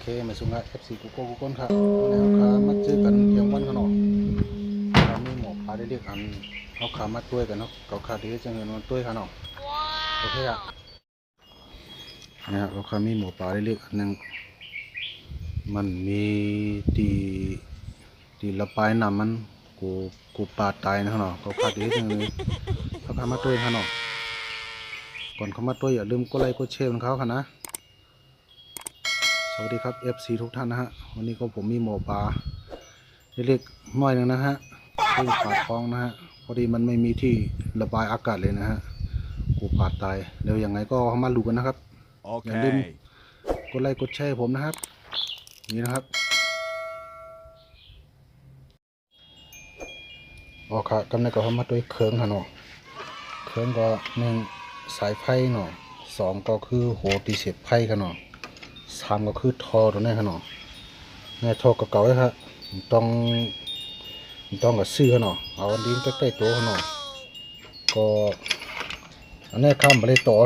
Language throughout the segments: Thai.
เคมาสุงะ FC กูโก้กูก้นครับแล้วขามาเจอกันเที่ยงวันขนมเรามีหมอพาได้เรียกอันเอาขามาต้วยกันเนาะเกาขาดีจังเลยมันต้วยขนมโอเคอะนะครับเราขามีหมอปลาได้เรียกอันหนึงมันมีตีตีละปลายน้ำมันกูกูปลาตายนะขนมเกาขาดีจังเลยเขาขามาต้วยขนมก่อนเขามาต้วยอย่าลืมกดไลค์กดแชร์มันเขาค่ะนะ วัสดีครับ FC ทุกท่านนะฮะ วันนี้ก็ผมมีหมอปลาเล็กๆหน่อยหนึงนะฮะซึ่งปากท้องนะฮะ พอดีมันไม่มีที่ระบายอากาศเลยนะฮะ กูปาดตาย เดี๋ยวยังไงก็มาดูกันนะครับอย่าลืม Okay. กดไลค์กดแชร์ผมนะครับ นี่นะครับออกค่ะกำเนิดก็เข้ามาด้วยเครื่องค่ะเนาะเครื่องก็หนึ่งสายไพ่เนาะสองก็คือโหตีเสียบไพ่ค่ะเนาะ สามก็คือทอตัวนี้ค่ะเนาะแม่ทอเก่าๆเลยครับต้องต้องกับซื้อค่ะเนาะเอาอันนี้ใกล้ๆตัวค่ะเนาะก็อันนี้ข้ามไปเลยต่อ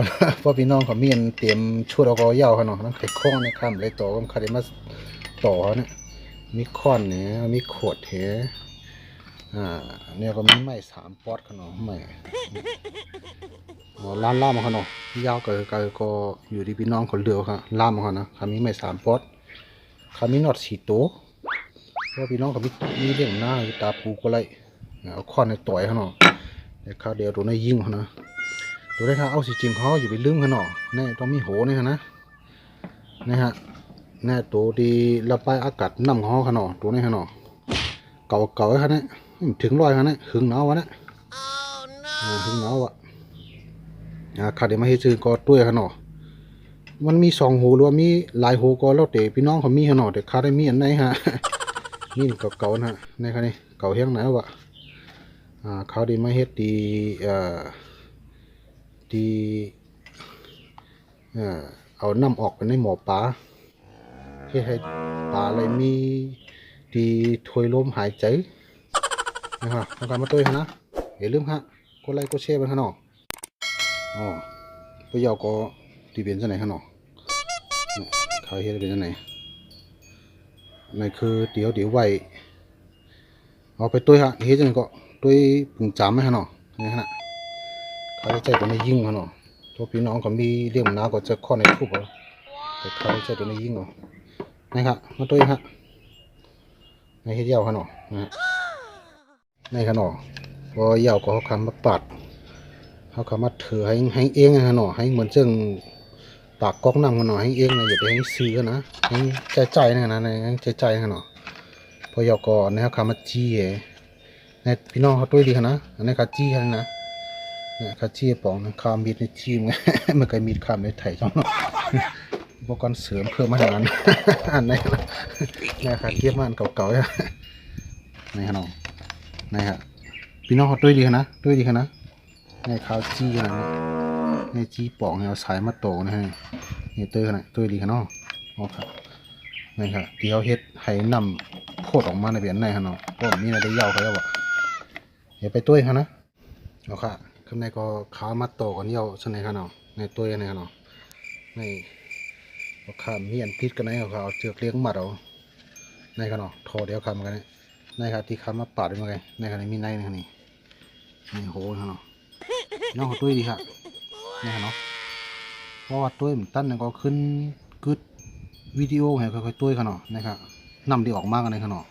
เพราะพี่น้องเขามีอันเตรียมชุดเอาก็ยาวค่ะเนาะนั่นไข่ข้องนี่ข้ามไปเลยต่อก็คาเดมาต่อเนี่ยมีค้อนเนี่ยมีขวดเหอ่าเนี่ยก็มีไม้สามปอดค่ะเนาะไม้ ล้านล่ามค่ะเนาะยาวก็ก็ก็อยู่ที่พี่น้องคนเลือกค่ะล่ามค่ะนะเขามีไม้สามปอดเขามีน็อตสีโตวเพราะพี่น้องเขามีมีเรื่องหน้าตาปูก็ไรเอาค้อนในต่อยค่ะเนาะเดี๋ยวเขาเดี๋ยวตัวนี้ยิงค่ะนะตัวได้ครับเอาสีจิมเขาอย่าไปลืมกันหนอแน่ต้องมีโหนี่ฮะนะนะฮะแน่ตัวดีระบายอากาศน้ำของเขาขนอตัวนี้ขนอเก่าเก่าไว้ขนาดถึงร้อยขนาดหึงหนาววะนะอ่าหึงหนาวอะ อ่าขาดเดี๋ยวมาให้ซื้อก็ด้วยขนอมันมีสองหูหรือว่ามีหลายหูก็แล้วแต่พี่น้องเขามีขนอแต่ขาได้มีอันไหนฮะนี่เก่าๆนะในคันนี้เก่าเฮียงไหนวะอ่าเขาดีมาเฮ็ดดีเอ่อที่เอ่อเอาน้ำออกไปในหมอปลาเพื่อให้ปลาอะไรมีที่ถวยลมหายใจนะครับต้องการมาตัวนะอย่าลืมฮะกดไลค์กดแชร์ไปข้างนอก อ๋อไปยาวก็ตีเป็นจะไหนข้างนอกเนี่ยเขาเฮ็ดเป็นจะไหนนั่นคือเดี๋ยวเดี๋ยวไวเอาไปตัวฮะเฮ็ดจังก็ตัวปึงจามไหมข้างนอกนี่ขนาดเขาใช้ตัวนี้ยิ่งเขาเนาะตัวพี่น้องเขามีเรื่องหนาก็จะข้อในทุบเอแต่เขาใช้ตัวนี้ยิ่งเอานะครับมาตัวเองฮะในเฮ็ดยาวเขาเนาะนะฮะในเขนาะพอยาวก็เขาคำมาปัด เขาคำมาถือให้ให้เองนะเนาะให้เหมือนเจ้งปากก๊อกนั่งเขาเนาะให้เองนะอย่าไปให้ซื้อนะให้ใจใจนะนะให้ใจใจนะเนาะพอยาวก็นะครับคำมาจี้เอ๋ในพี่น้องเขาตัวดีขนะอันนี้เขาจี้เขนะเนี่ยคาเชียปองนะคามีดในทีมไงมันเคยมีดคามในไถจังเนาะอุปกรณ์เสริมเพิ่มมาทางนั้นอันไหนนะเนี่ยคาเทียบมันเก่าๆเนี่ยนี่ฮะน้องนี่ฮะพี่น้องเขาด้วยดีนะด้วยดีนะ ในข้าวจี้ขนาดนี้ในจี้ปองเนี่ยเอาสายมาโตนะฮะนี่ตัวขนาดด้วดีขนาดน้องอ๋อครับนี่ครับที่เขาเฮ็ดให้นำโคตรออกมาในเบียนในฮะน้องก็มีอะไรได้ยาวเขาแล้วอะอย่าไปตุ้เขานะเอาค่ะข้างในก็ขามัดโตกันเยี่ยวชนในขนาดในตัวในขนาดในเอาขามีอันติดกันในเอาเอาเชือกเลี้ยงมัดเอาในขนาดทอเดียวขามันกันนี่ยในครับที่ขามาปาดมาไงในขนาดมีในในขนาดนี้ในโหขนาด น้องเขาตุ้ยดีครับในขนาดเพราะว่าตุ้ยมันตั้นก็ขึ้นกึดวิดีโอให้ค่อยๆตุ้ยขนาดนะครับนำดีออกมากกันในขนาด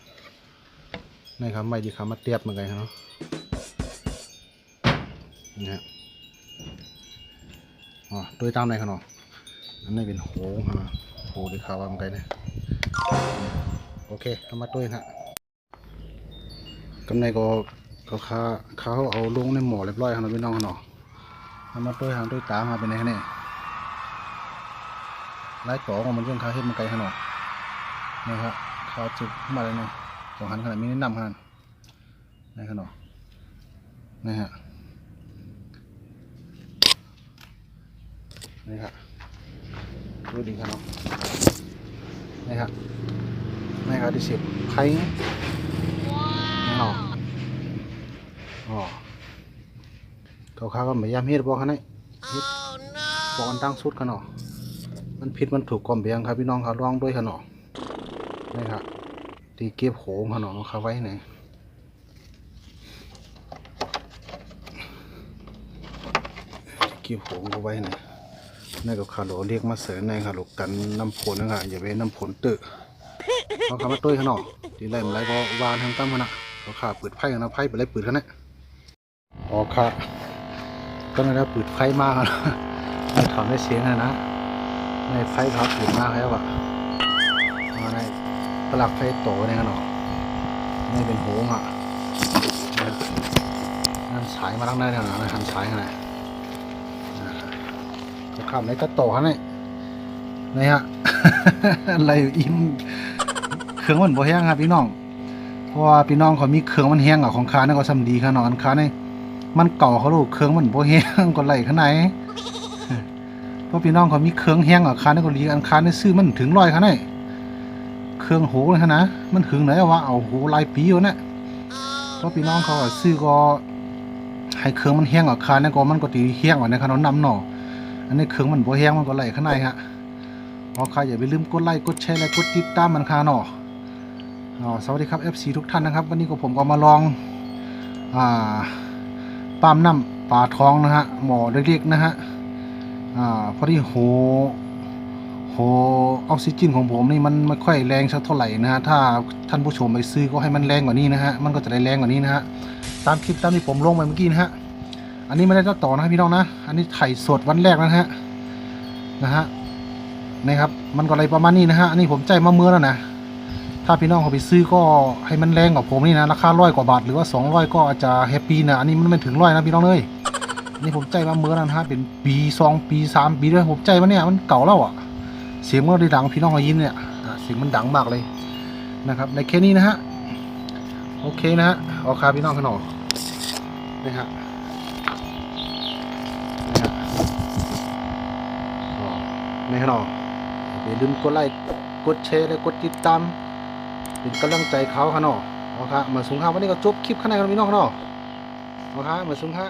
ในครับไม่ดีขามาเตียบเหมือนกันขนาดนะฮะอ๋อโดยตามในขนมอันนี้เป็นโหฮะโหดีขาวว่ามันไกลนะโอเคเอามาด้วยฮะกำในก็เขาค้าเขาเอาลงในหมอเรียบร้อยครับพี่น้องขนมเอา มาด้วยหางด้วยตามมาเป็นไงคะเนี่ยไล่ต่อของมันเรื่องค้าเฮ็ดมันไกลขนมนี่ครับเขาจุดมาเลยเนาะสองหันขนาดมีแนะนำขนาดในขนมนี่ฮะนี่ครับดูดีครับเนาะนี่ครับนี่ครับที่สิบไพ่นี่เนาะอ๋อ เขาข้าก็ไม่ยามเฮ็ดบอกเขาเนี่ยเฮ็ดบอกกันตั้งสุดกันเนาะมันผิดมันถูกกล่อมเบียงครับพี่น้องครับลองด้วยกันเนาะนี่ครับที่เก็บโหงขนมเขาไว้ไหนที่เก็บโหงเขาไว้ไหนนี่ก็คาโหลเรียกมาเสริมในคาโหลกันน้ำผลนะครับอย่าไปน้ำผลตึกเอาคำว่าตุ้ยขนมที่ไรมันไรก็วานทางตั้มขนาดเขาขาเปิดไพ่กันนะไพ่ไปเลยเปิดกันนะอ๋อค่ะ ก็นั่นแหละปิดไพ่มากนะไม่ถอนได้เสียงนะนะในไพ่ครับปิดมากแล้วอะมาในปลักไฟโตเนี่ยกันเนาะนี่เป็นโหงอะนั่นสายมาลังได้เนี่ยนะหันสายขนาดก็ข้ามในตะโตฮะนี่นี่ฮะอะไรอินเครื่องมันบ่แห้งครับพี่น้องเพราะว่าพี่น้องเขามีเครื่องมันแห้งอะของค้านี่ก็สำดีขนาดอันค้านี่ มันเก่าเขาลูกเครื่องมันโบแห้งก็ไหลข้างในเพราะพี่น้องเขามีเครื่องแห้งอะคานี่ก็รีอันคานี่ซื้อมันถึงร้อยขนาดเครื่องโหเลยนะมันหึงไหนวะเอาโหลายปีอยู่นะเพราะพี่น้องเขาอะซื้อก็ให้เครื่องมันแห้งออกคานี่ยก็มันก็ตีแห้งกว่าในขนมนำหน่ออันนี้เครื่องมันโบแห้งมันก็ไหลข้างในฮะพอใครอย่าไปลืมกดไลค์กดแชร์และกดติดตามมันคาหน่ออ๋อสวัสดีครับ FC ทุกท่านนะครับ วันนี้ก็ผมก็มาลองอ่า ปั๊มน้ำปลาท้องนะฮะหมอเล็กๆนะฮะอ่าพอดีโหโหออกซิเจนของผมนี่มันไม่ค่อยแรงสักเท่าไหร่นะฮะถ้าท่านผู้ชมไปซื้อก็ให้มันแรงกว่านี้นะฮะมันก็จะได้แรงกว่านี้นะฮะตามคลิปตามที่ผมลงไปเมื่อกี้นะฮะอันนี้ไม่ได้ตัดต่อนะพี่น้องนะ อันนี้ไถ่สดวันแรกนะฮะนะฮะนี่ครับมันก็อะไรประมาณนี้นะฮะอันนี้ผมใจมาเมื่อแล้วนะ ถ้าพี่น้องเขาไปซื้อก็ให้มันแรงกว่าผมนี่นะราคาร้อยกว่าบาทหรือว่าสองร้อยก็อาจจะแฮปปี้นะอันนี้มันไม่ถึงร้อยนะพี่น้องเลยนนี้ผมใจมาเมื่อแล้นะฮะเป็นปีสองปีสามปีด้วยผมใจมาเนี่ยมันเก่าแล้วอะ เสียงมันได้ดังพี่น้องเขายินเนี่ยเสียงมันดังมากเลยนะครับ ในแค่นี้นะฮะโอเคนะฮะเอาคาพี่น้องขนมนี่ฮะนี่ฮะอ๋อนี่ขนมอย่าลืมกดไลค์กดแชร์และกดติดตาม เป็นกำลังใจเขาขนมเอาครับมาสูงข้าววันนี้ก็จบคลิปข้างในกันพี่น้องขนมเอาครับมาสูงค่ะ